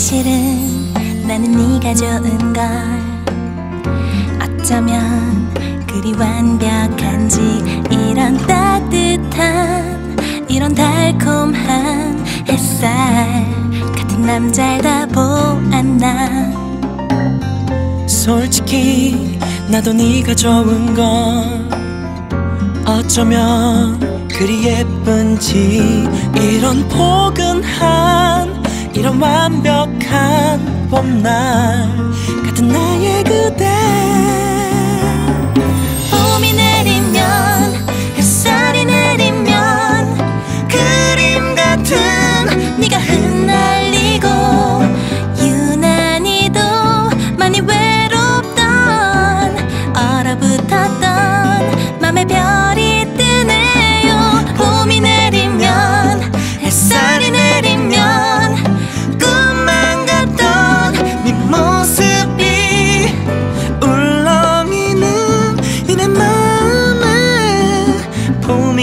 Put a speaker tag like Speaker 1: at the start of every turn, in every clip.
Speaker 1: 사실은 나는 네가 좋은 걸. 어쩌면 그리 완벽한지 이런 따뜻한 이런 달콤한 햇살 같은 남자를 다 보았나.
Speaker 2: 솔직히 나도 네가 좋은 건 어쩌면 그리 예쁜지 이런 포근한 완벽한 봄날 같은 나의 그대.
Speaker 1: 봄이 내리면 햇살이 내리면 그림 같은 네가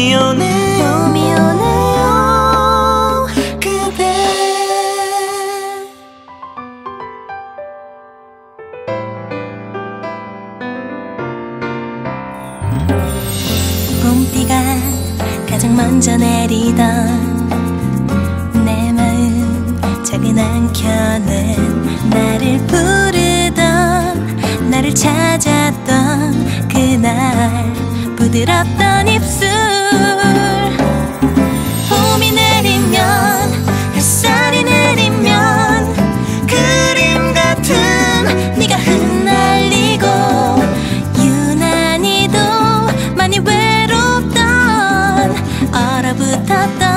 Speaker 1: 봄이
Speaker 2: 오네
Speaker 1: 봄이 오네요. 그대. 봄비가 가장 먼저 내리던 내 마음 작은 한 켠은 나를 부르던 나를 찾았던 그날 부드럽던
Speaker 2: 並
Speaker 1: ぶた
Speaker 2: だ